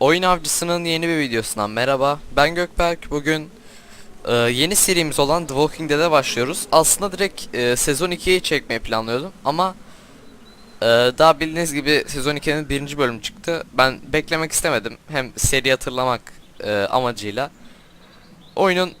Oyun Avcısı'nın yeni bir videosundan merhaba. Ben Gökberk. Bugün e, yeni serimiz olan The Walking Dead'e başlıyoruz. Aslında direkt e, sezon 2'yi çekmeyi planlıyordum ama e, daha bildiğiniz gibi sezon 2'nin birinci bölümü çıktı. Ben beklemek istemedim. Hem seri hatırlamak e, amacıyla. Oyunun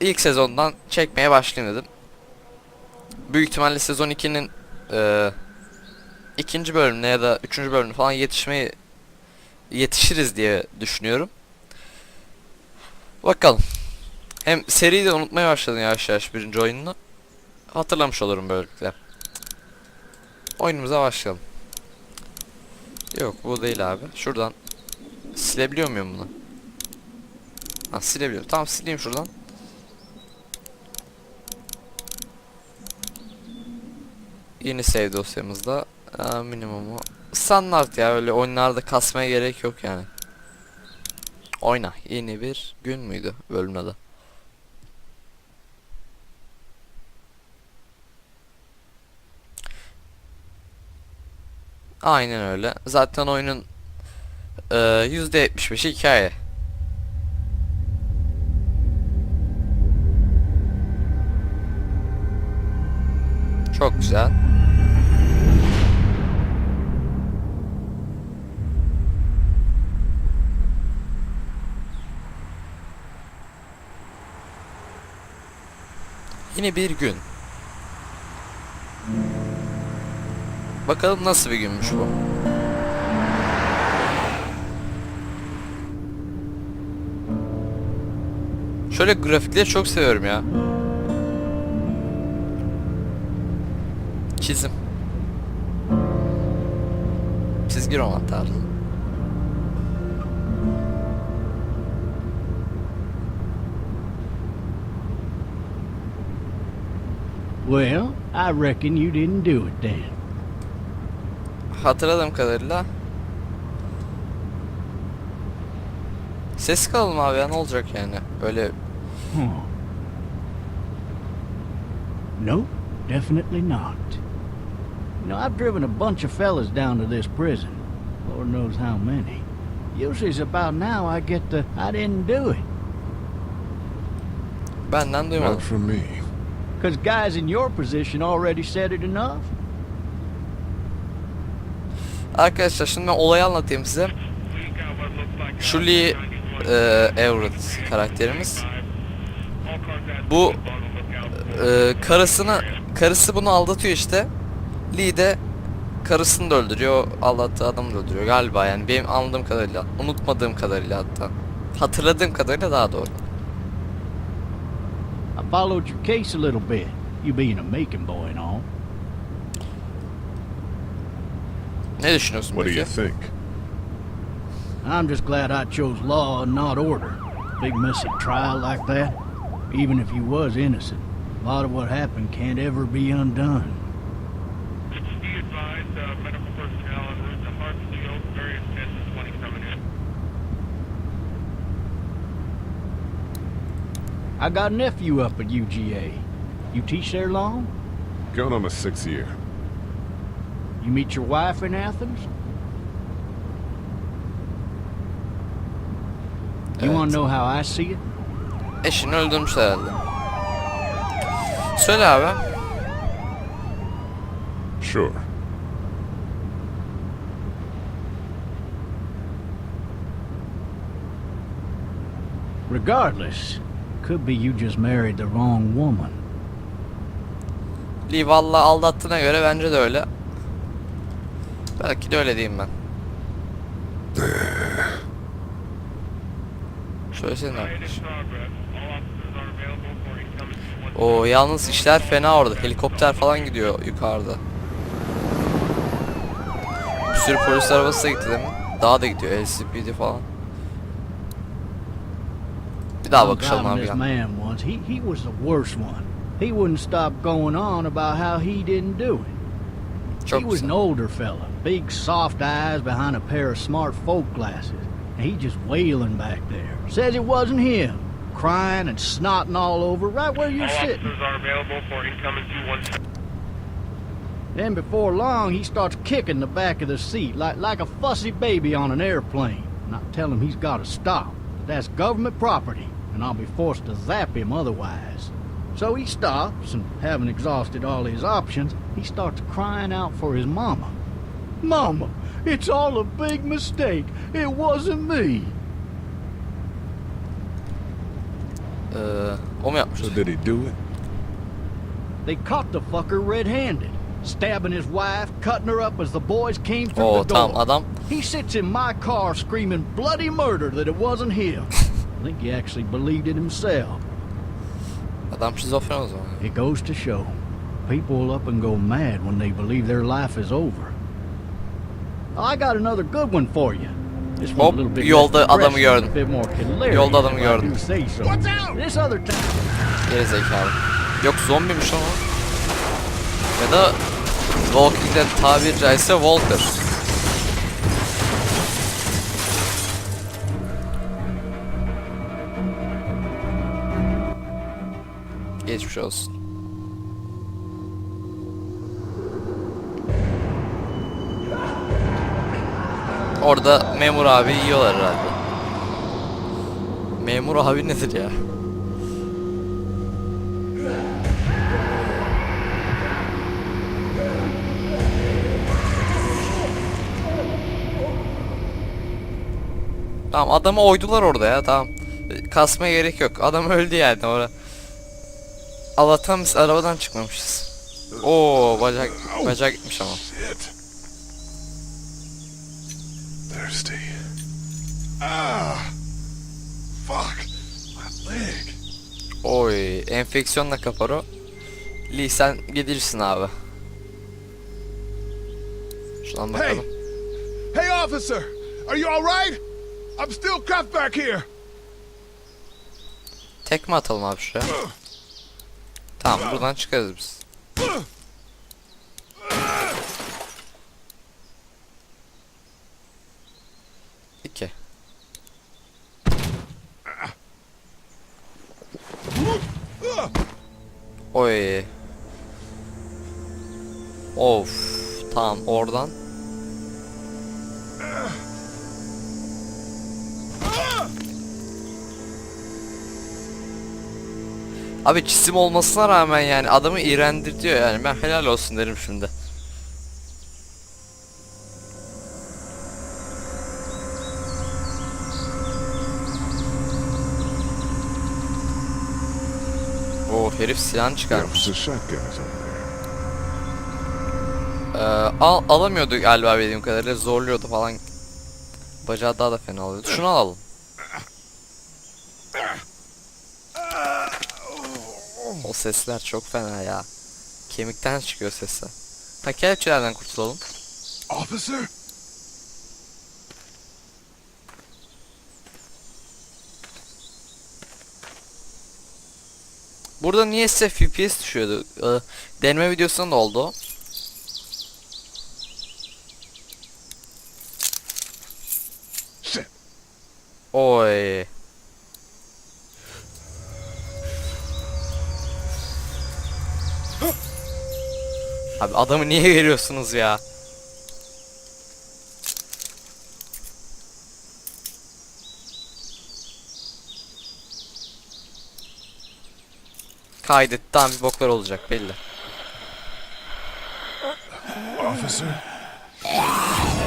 ilk sezondan çekmeye başlayayım dedim. Büyük ihtimalle sezon 2'nin e, ikinci bölümüne ya da üçüncü bölümüne falan yetişmeyi yetişiriz diye düşünüyorum. Bakalım. Hem seriyi de unutmaya başladım yavaş yavaş birinci oyununu. Hatırlamış olurum böylelikle. Oyunumuza başlayalım. Yok bu değil abi. Şuradan silebiliyor muyum bunu? Ha silebiliyorum. Tamam sileyim şuradan. Yeni save dosyamızda Aa, minimumu standart ya öyle oyunlarda kasmaya gerek yok yani. Oyna. Yeni bir gün müydü bölümün adı? Aynen öyle. Zaten oyunun eee, %75'i hikaye. Çok güzel. Yine bir gün. Bakalım nasıl bir günmüş bu. Şöyle grafikleri çok seviyorum ya. Çizim. Çizgi roman tarzı. Well, I reckon you didn't do it then. Hatırladığım kadarıyla Ses kalın abi ya ne olacak yani böyle Huh. Hmm. Nope, definitely not. You know, I've driven a bunch of fellas down to this prison. Lord knows how many. Usually it's about now I get the I didn't do it. benden duymadım. Not from me. Because guys in your position already said it enough. Arkadaşlar şimdi olayı anlatayım size. Julie e, Everett karakterimiz. Bu e, karısını karısı bunu aldatıyor işte. Lee de karısını da öldürüyor, aldattığı adamı da öldürüyor galiba yani benim anladığım kadarıyla, unutmadığım kadarıyla hatta. Hatırladığım kadarıyla daha doğru. I followed your case a little bit. You being a Macon boy and all. What do you think? I'm just glad I chose law and not order. Big messy trial like that. Even if you was innocent, a lot of what happened can't ever be undone. I got a nephew up at UGA. You teach there long? Going on my sixth year. You meet your wife in Athens? You want to know how I see it? Eşini öldürmüş herhalde. Söyle abi. Sure. Regardless, could be you just married the wrong woman. Lee valla aldattığına göre bence de öyle. Belki de öyle diyeyim ben. Söylesene Riot in arkadaş. progress. All officers are available for incoming 2-1. Oo yalnız işler fena orada. Helikopter falan gidiyor yukarıda. Bir sürü polis arabası da gitti değil mi? Daha da gidiyor LCPD falan. Bir daha I'm bakışalım this man once. He he was the worst one. He wouldn't stop going on about how he didn't do it. Çok he was an older fella, big soft eyes behind a pair of smart folk glasses. And he just wailing back there. Says it wasn't him. Crying and snotting all over right where you're sitting. officers are available for incoming Then before long, he starts kicking the back of the seat like, like a fussy baby on an airplane. and I tell him he's got to stop. That's government property, and I'll be forced to zap him otherwise. So he stops, and having exhausted all his options, he starts crying out for his mama. Mama, it's all a big mistake. It wasn't me. Uh, o mu yapmış? So did he do it? They caught the fucker red-handed, stabbing his wife, cutting her up as the boys came through Oo the door. tamam adam He sits in my car screaming bloody murder that it wasn't him. I think he actually believed it himself. adam şizofren o zaman. It goes to show, people will up and go mad when they believe their life is over. I got another good one for you. This Hop, a little bit yolda adamı gördüm. a bit more hilarious, Yolda adamı gördüm. This other time. Geri zekalı. Yok zombiymiş ama. Ya da Walking Dead tabiri caizse Walker. Geçmiş olsun. Orada memur abi yiyorlar herhalde. Memur abi nedir ya? Tamam adamı oydular orada ya tamam. Kasmaya gerek yok. Adam öldü yani orada. Allah'tan biz arabadan çıkmamışız. Oo bacak bacak gitmiş ama. Thirsty. Ah. Fuck. My leg. Oy enfeksiyonla kapar o. Lee sen gelirsin abi. Şuradan bakalım. Hey, officer. Are you all right? I'm still cuffed back here. Tekme atalım abi şuraya. Tamam buradan çıkarız biz. İki. Oy. Of. Tamam oradan. Abi çizim olmasına rağmen yani adamı iğrendirtiyor yani ben helal olsun derim şimdi. O herif silahını çıkarmış. Ee, al, alamıyordu galiba bildiğim kadarıyla zorluyordu falan. Bacağı daha da fena oluyordu. Şunu alalım. O sesler çok fena ya. Kemikten çıkıyor sesler. Ha kelepçelerden kurtulalım. Officer? Burada niye size FPS düşüyordu? Ee, deneme videosunda da oldu. Oy. Abi adamı niye veriyorsunuz ya? Kaydet tamam bir boklar olacak belli. Officer?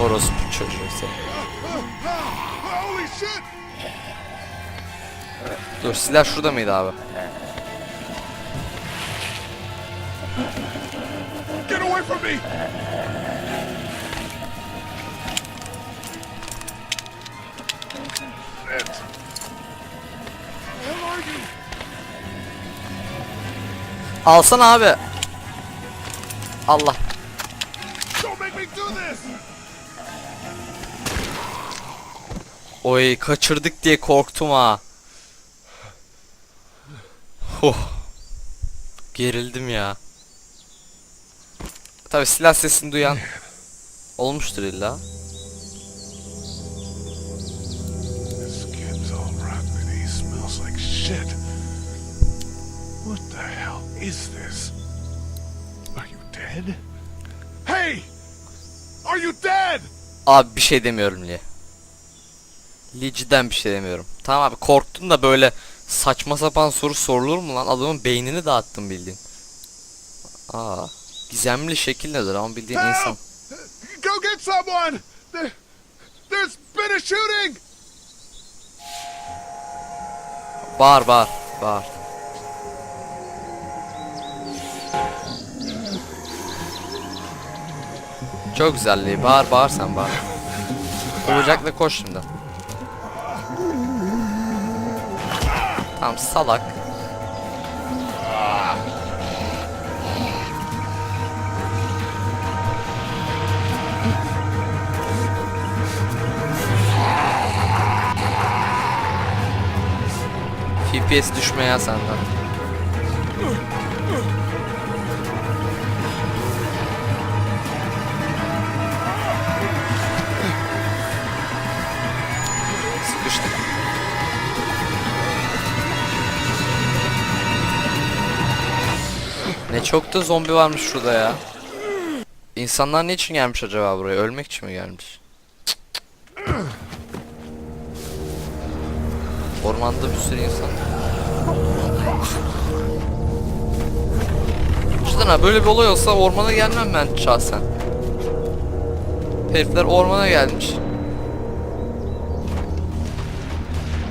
Orospu çocuğu seni. Dur silah şurada mıydı abi? Away from me! Shit. Where are you? Alsana abi. Allah. Don't make me do this! Oy kaçırdık diye korktum ha. Huh. Gerildim ya. Tabi silah sesini duyan olmuştur illa. What the hell is this? Are you dead? Hey! Are you dead? Abi bir şey demiyorum Lee. Li cidden bir şey demiyorum. Tamam abi korktun da böyle saçma sapan soru sorulur mu lan? Adamın beynini dağıttın bildiğin. Aa, gizemli şekil nedir ama bildiğin insan. Help! Go get someone! There, there's been a shooting! Bağır bağır bağır. Çok güzel Lee. Bağır bağır sen bağır. O bıçakla koş şimdi. Tamam salak. FPS düşmeye senden. Sıkıştık. Ne çok da zombi varmış şurada ya. İnsanlar ne için gelmiş acaba buraya? Ölmek için mi gelmiş? Ormanda bir sürü insan. Cidden ha böyle bir olay olsa ormana gelmem ben şahsen. Herifler ormana gelmiş.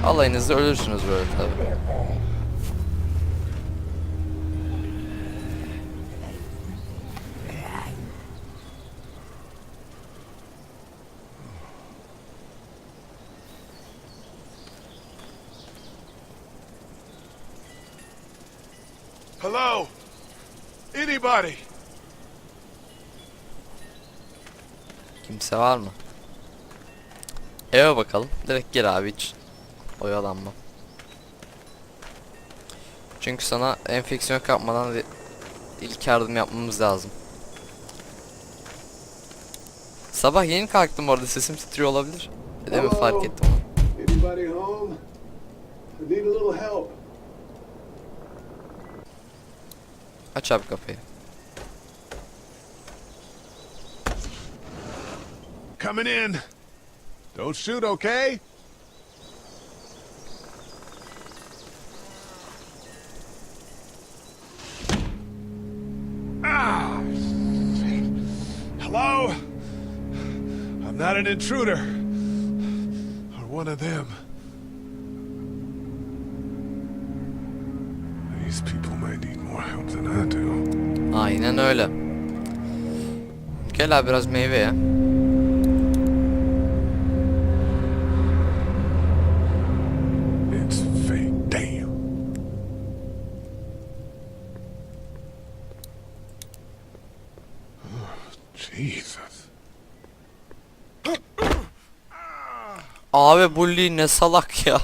Alayınızda ölürsünüz böyle tabi. Hello? Anybody? Kimse var mı? Eve bakalım. Direkt gir abi hiç oyalanma. Çünkü sana enfeksiyon kapmadan ilk yardım yapmamız lazım. Sabah yeni kalktım orada sesim titriyor olabilir. Değil mi fark ettim. Aç abi kapıyı. Coming in. Don't shoot, okay? Ah! Hello? I'm not an intruder. Or one of them. These people might need more help than I do. Aynen öyle. Gel abi biraz meyve ye. Abi bu Lee ne salak ya.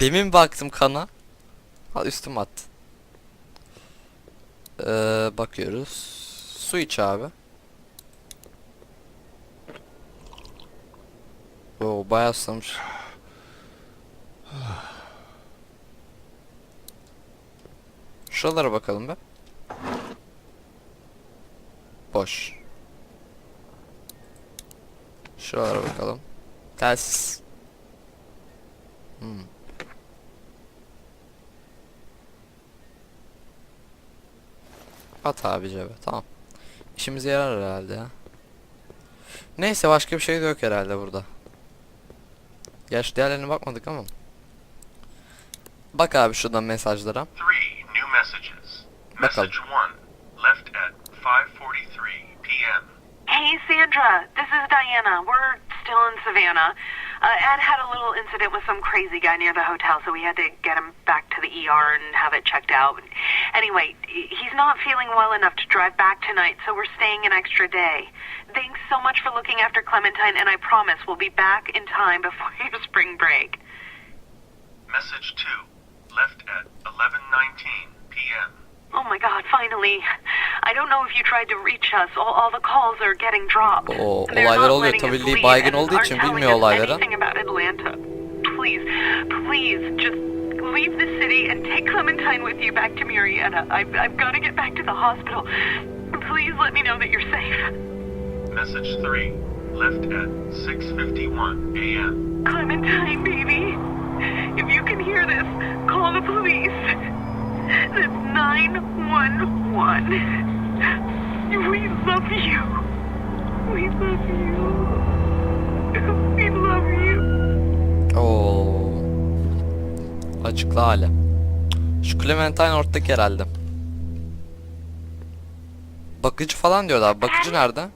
Demin baktım kana. Al üstüm at. Ee, bakıyoruz. Su iç abi. Oo bayağı susamış. Şuralara bakalım be. Boş. Şuralara bakalım. Telsiz. Hmm. At abi cebe. Tamam. İşimize yarar herhalde ya. Neyse başka bir şey de yok herhalde burada. Gerçi diğerlerine bakmadık ama. Bak abi şuradan mesajlara. Bakalım. Message one, left at 5:43 p.m. Hey, Sandra. This is Diana. We're in Savannah. Uh, Ed had a little incident with some crazy guy near the hotel, so we had to get him back to the ER and have it checked out. Anyway, he's not feeling well enough to drive back tonight, so we're staying an extra day. Thanks so much for looking after Clementine, and I promise we'll be back in time before your spring break. Message two, left at 11:19 p.m. Oh my god, finally. I don't know if you tried to reach us. All, all the calls are getting dropped. Oo, They're olaylar not oluyor. letting Tabii us Lee leave baygın and olduğu aren't için telling bilmiyor us olayları. anything about Atlanta. Please, please, just leave the city and take Clementine with you back to Murrieta. I've, I've got to get back to the hospital. Please let me know that you're safe. Message three, left at 6:51 a.m. Clementine, baby. If you can hear this, call the police. That's 911. We love you. We love you. We love you. Oo. Açıklı hale. Şu Clementine ortadaki herhalde. Bakıcı falan diyorlar. Bakıcı nerede?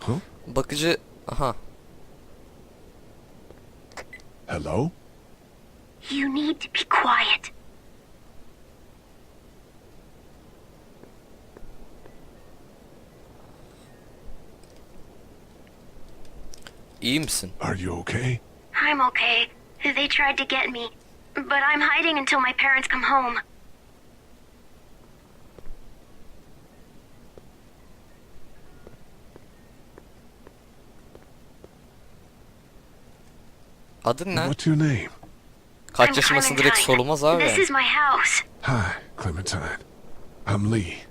Huh? Bakıcı... Aha. Hello? You need to be quiet. İyi misin? Are you okay? I'm okay. They tried to get me, but I'm hiding until my parents come home. Adın ne? What's your name? Kaç I'm yaşındasın direkt Clementine. sorulmaz abi. This is my house. Hi, Clementine. I'm Lee.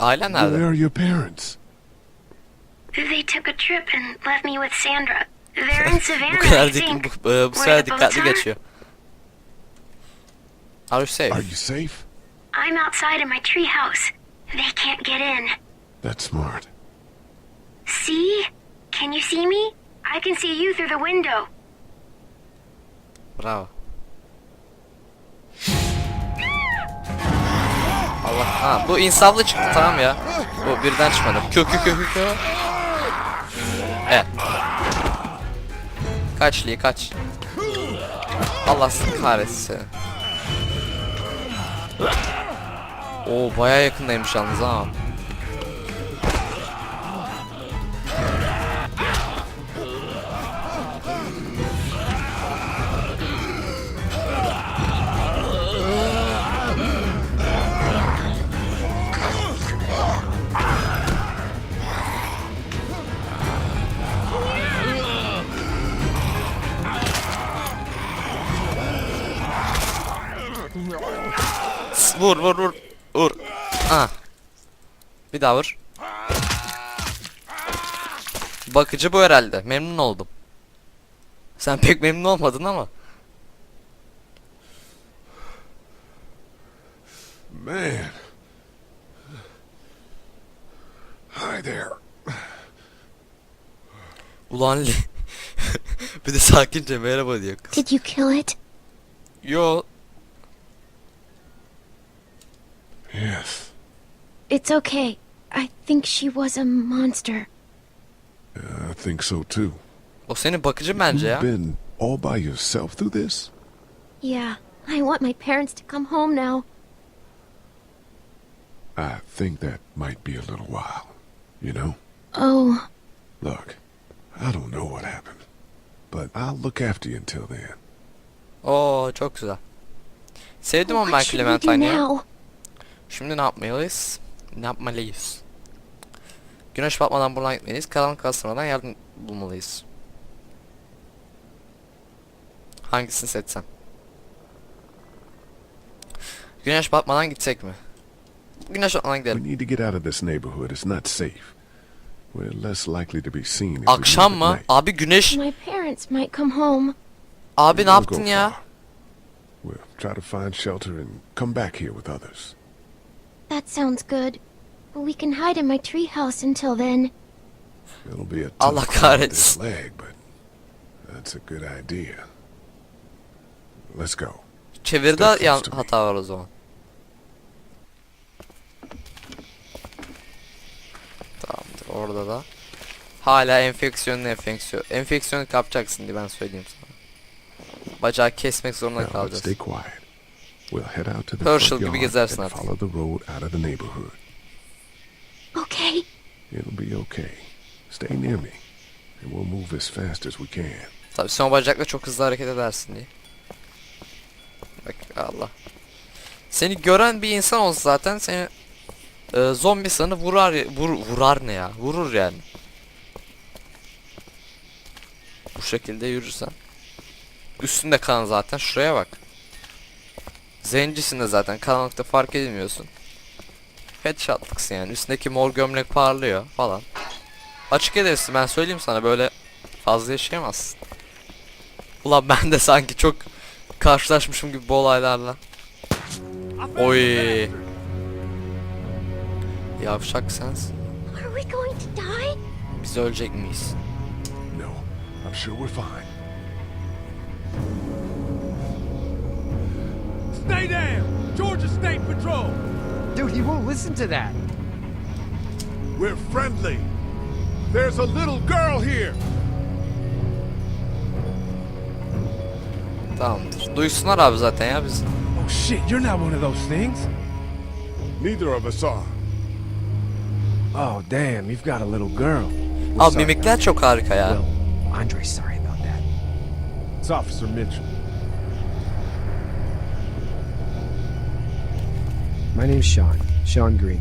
Ailen Where nerede? are your parents? They took a trip and left me with Sandra. They're in Savannah, bu kadar I dik, think. bu, e, bu sefer dikkatli geçiyor. Are you safe? Are you safe? I'm outside in my treehouse. They can't get in. That's smart. See? Can you see me? I can see you through the window. Bravo. Allah ha bu insaflı çıktı tamam ya. Bu birden çıkmadı. Kö kö kö. Evet. Kaç Lee kaç. Allah kahretsin. Oo baya yakındaymış yalnız ha. Vur vur vur. Vur. Ah. Bir daha vur. Bakıcı bu herhalde. Memnun oldum. Sen pek memnun olmadın ama. Man. Hi there. Ulan bir de sakince merhaba diyor kız. Did you kill it? Yo. Yes. It's okay. I think she was a monster. I think so too. O senin bakıcı bence ya. You've been all by yourself through this? Yeah, I want my parents to come home now. I think that might be a little while. You know? Oh, Look, I don't know what happened, but I'll look after you until then. Oo çok güzel. Sevdim ama ben what should we do Clementine'i ya. now? Şimdi ne yapmalıyız? Ne yapmalıyız? Güneş batmadan buradan gitmeliyiz. Karanlık kastırmadan yardım bulmalıyız. Hangisini seçsem? Güneş batmadan gitsek mi? Güneş batmadan We gidelim. need to get out of this neighborhood. It's not safe. We're less likely to be seen if Akşam we mı? Abi güneş. My parents might come home. Abi ne We yaptın ya? We'll try to find shelter and come back here with others. That sounds good. We can hide in my treehouse until then. It'll be a Allah tough climb with this kahretsin. leg, but that's a good idea. Let's go. Çevirde Step yan close to me. hata var o zaman. Tamamdır orada da. Hala enfeksiyonlu enfeksiyon. Enfeksiyonu kapacaksın diye ben söyleyeyim sana. Bacağı kesmek zorunda Now let's kalacağız. stay quiet. We'll head out to the Herschel front gibi yard gezersin and artık. follow the road out of the neighborhood. Okay. It'll be okay. Stay near me, and we'll move as fast as we can. Tabii sen o bacakla çok hızlı hareket edersin diye. Bak Allah. Seni gören bir insan olsa zaten seni e, zombi sanı vurar vur, vurar ne ya? Vurur yani. Bu şekilde yürürsen. Üstünde kan zaten. Şuraya bak. Zencisin de zaten. Karanlıkta fark edilmiyorsun. Headshot'lıksın yani. Üstündeki mor gömlek parlıyor falan. Açık edersin ben söyleyeyim sana böyle fazla yaşayamazsın. Ulan ben de sanki çok karşılaşmışım gibi bu olaylarla. Oy. Yavşak sensin. Are we going to die? Biz ölecek miyiz? No, I'm sure we're fine. Stay down! Georgia State Patrol! Dude, he won't listen to that. We're friendly. There's a little girl here. Tamamdır. Duysunlar abi zaten ya biz. Oh shit, you're not one of those things. Neither of us are. Oh, damn, you've got a little girl. Abi mimikler çok harika ya. Well, Andre's sorry about that. It's Officer Mitchell. My name's Sean. Sean Green.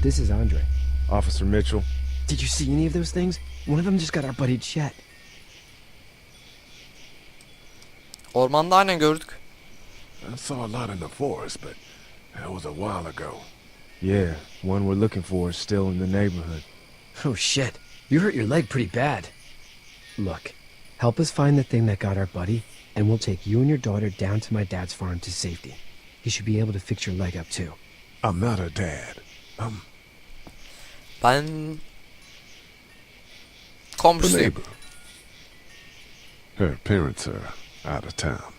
This is Andre. Officer Mitchell. Did you see any of those things? One of them just got our buddy Chet. Ormanda aynen gördük. I saw a lot in the forest, but that was a while ago. Yeah, one we're looking for is still in the neighborhood. Oh shit. You hurt your leg pretty bad. Look, help us find the thing that got our buddy, and we'll take you and your daughter down to my dad's farm to safety. He should be able to fix your leg up too. I'm not her dad. I'm Ben komşusuyum. neighbor. Her parents are out of town.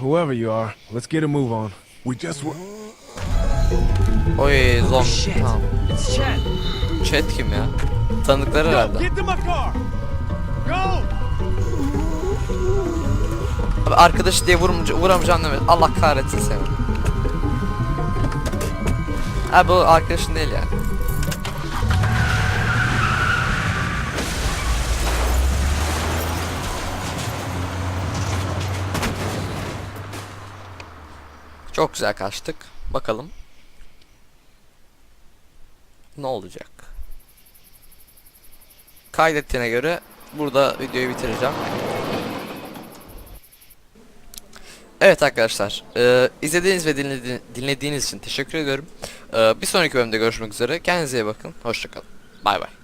Whoever you are, let's get a move on. We just were. Oy zombi. Shit. Tamam. It's Chet. Chat kim ya? Tanıdıkları Go, herhalde. get to my car! Go! Abi arkadaşı diye vurum, vuramayacağım deme. Allah kahretsin seni. Abi bu arkadaşın değil yani. Çok güzel kaçtık. Bakalım. Ne olacak? Kaydettiğine göre burada videoyu bitireceğim. Evet arkadaşlar, e, izlediğiniz ve dinledi- dinlediğiniz için teşekkür ediyorum. E, bir sonraki bölümde görüşmek üzere. Kendinize iyi bakın. Hoşçakalın. Bay bay.